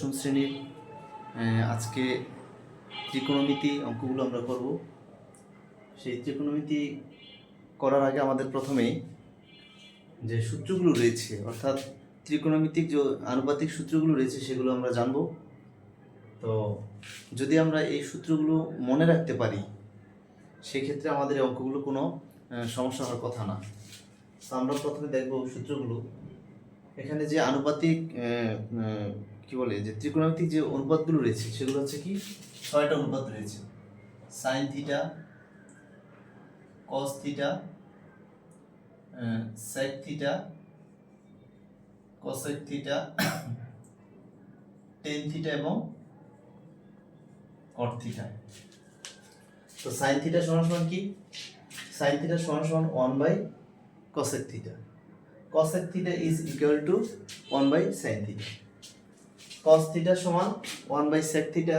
দশম শ্রেণির আজকে ত্রিকোণমিতি অঙ্কগুলো আমরা করব। সেই ত্রিকোণমিতি করার আগে আমাদের প্রথমেই যে সূত্রগুলো রয়েছে, অর্থাৎ ত্রিকোণমিতিক যে আনুপাতিক সূত্রগুলো রয়েছে সেগুলো আমরা জানব। তো যদি আমরা এই সূত্রগুলো মনে রাখতে পারি, সেক্ষেত্রে আমাদের অঙ্কগুলো কোনো সমস্যা হওয়ার কথা না। তো আমরা প্রথমে দেখব সূত্রগুলো। এখানে যে আনুপাতিক কি বলে, যে ত্রিকোণমিতিক যে অনুপাতগুলো রয়েছে, সেগুলো হচ্ছে কি? ছয়টা অনুপাত রয়েছে। Sine theta cos theta sec theta cosec theta tan theta এবং কট থিটা তো সাইন থিটা সমান সমান কি? সাইন থিটা সমান সমান one by cosec theta cosec theta is equal to 1 by sin theta cos theta সমান 1 by sec theta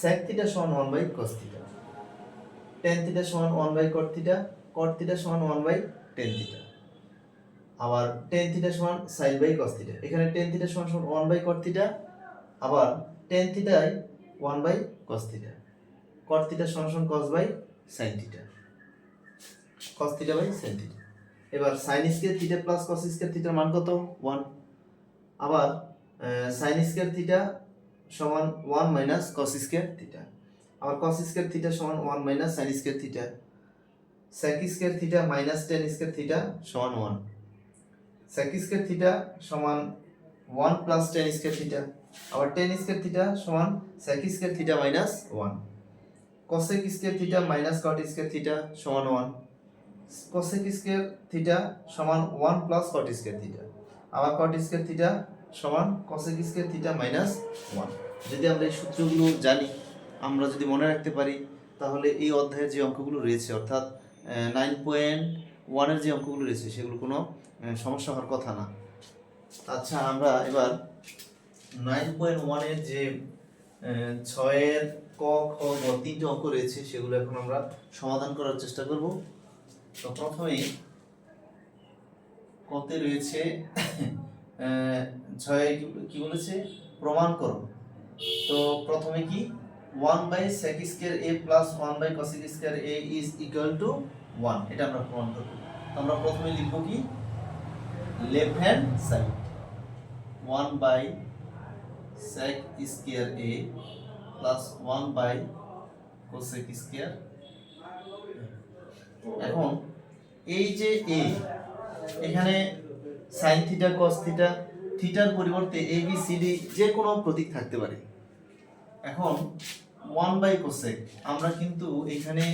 sec theta সমান 1 by cos theta tan theta সমান 1 by cot theta cot theta সমান 1 by tan theta আবার tan theta সমান sin by cos theta এখানে tan theta সমান সমান 1 by cot theta আবার tan theta 1 by cos theta cot theta সমান সমান cos by sin theta cos theta by sin theta এবার sine square theta plus cos square মান কত 1 আবার সাইন স্কয়ার থিটা সমান one minus cos square theta আবার cos square theta সমান one minus sine square theta sec square theta minus tan square theta সমান 1 sec square theta সমান one plus tan square theta আবার tan square theta সমান sec square theta minus 1 cosec square theta minus cot square theta সমান 1 cosec square theta সমান one plus cot square theta আবার cot square theta সমান cosec square theta minus one যদি আমরা এই সূত্রগুলো জানি, আমরা যদি মনে রাখতে পারি, তাহলে এই অধ্যায়ের যে অঙ্কগুলো রয়েছে, অর্থাৎ নাইন পয়েন্ট ওয়ানের যে অঙ্কগুলো রয়েছে, সেগুলো কোনো সমস্যা হওয়ার কথা না। আচ্ছা আমরা এবার নাইন পয়েন্ট ওয়ানের যে ছয়ের ক, খ তিনটে অঙ্ক রয়েছে, সেগুলো এখন আমরা সমাধান করার চেষ্টা করব। তো প্রথমেই কতে রয়েছে ছয় কি- বলেছে? প্রমাণ করো। তো প্রথমে কি? One by sec square A plus one by cosec square A is equal to one এটা আমরা প্রমাণ করব। তো আমরা প্রথমে লিখব কি? Left hand side one by sec square A plus one by cosec square এখন এই যে এ এখানে সাইন থিটা কস থিটা থিটার পরিবর্তে এ বি সি ডি যে কোনো প্রতীক থাকতে পারে। এখন ওয়ান বাই কোসেক আমরা কিন্তু এখানে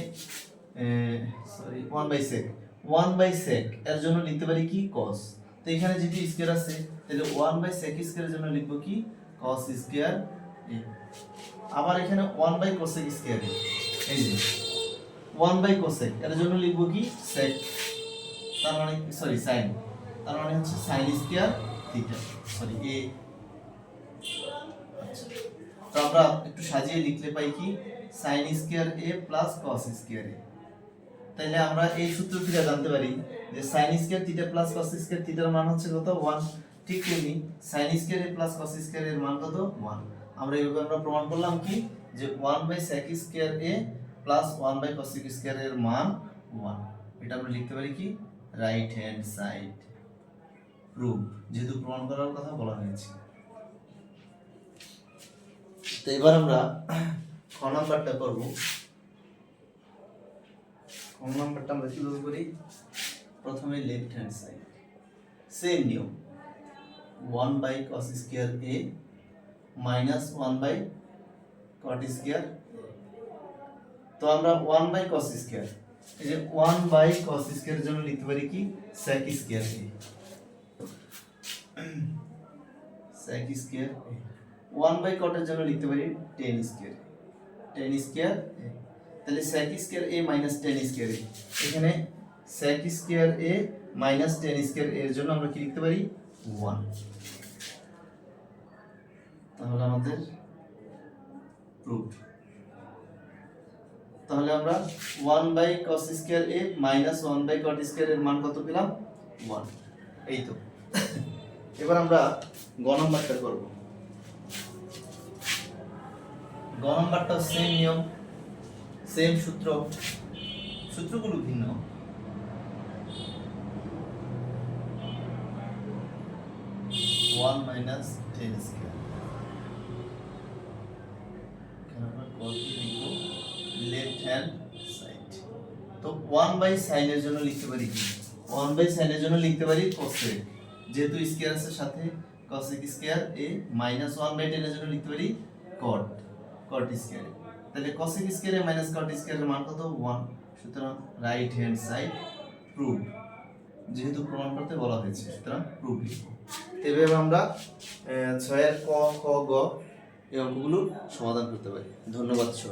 sorry one by sec one by sec এর জন্য লিখতে পারি কি? কস তো এখানে যেহেতু স্কোয়ার আছে, তাহলে ওয়ান বাই সেক স্কোয়ারের জন্য লিখব কি? কস স্কোয়ার আবার এখানে ওয়ান বাই কোসেক স্কোয়ার এই যে ওয়ান বাই কোসেক এর জন্য লিখব কি? সেক তার মানে সরি সাইন তার মানে হচ্ছে sine square theta sorry A. তো আমরা একটু সাজিয়ে লিখলে পাই কি? Sine square A plus cos square A. তাইলে আমরা এই সূত্র থেকে জানতে পারি যে sine square theta plus cos square থিটার মান হচ্ছে কত? 1 ঠিক তেমনি sine square A plus cos square এর মান কত? 1 আমরা এইভাবে আমরা প্রমাণ করলাম কি? যে 1 by sec square A plus 1 by cos square এর মান 1 এটা আমরা লিখতে পারি কি? রাইট হ্যান্ড সাইড প্রুফ যেহেতু প্রমাণ করার কথা বলা হয়েছে। তো এবার আমরা খ নাম্বারটা করব। খ নাম্বারটা আমরা কীভাবে করি? প্রথমে লেফট হ্যান্ড সাইড সেম নিয়ম। One by cos square A minus one by cot square তো আমরা ওয়ান বাই কস স্কোয়ার এই যে ওয়ান বাই কস স্কোয়ারের জন্য লিখতে পারি কি? sec square A sec square one by কটের জন্য লিখতে পারি টেন স্কোয়ার টেন স্কোয়ার তাহলে sec স্কোয়ার এ মাইনাস টেন স্কোয়ার এ এখানে sec স্কোয়ার এ মাইনাস টেন স্কোয়ার এর জন্য আমরা কি লিখতে পারি? ওয়ান তাহলে আমাদের প্রুফ তাহলে আমরা one by cos square A minus one by cot square এর মান কত পেলাম? ওয়ান এই তো। এবার আমরা গ নাম্বারটা করব। গ নাম্বারটা সেম নিয়ম সেম সূত্র। সূত্রগুলো ভিন্ন। One minus tan left hand side তো ওয়ান বাই সাইনের জন্য লিখতে পারি ওয়ান বাই সাইনের জন্য লিখতে পারি কোসেক যেহেতু স্কোয়ার আছে সাথে cosec square A minus one by টেনের জন্য লিখতে পারি কট কট স্কোয়ার তাহলে কোসেক স্কোয়ারে মাইনাস কট স্কোয়ারের মান কত? ওয়ান সুতরাং রাইট হ্যান্ড সাইড প্রুভ যেহেতু প্রমাণ করতে বলা হয়েছে, সুতরাং প্রুভ লিখব। এভাবে আমরা ছয়ের ক, খ, গ এই অঙ্কগুলো সমাধান করতে পারি। ধন্যবাদ সবাই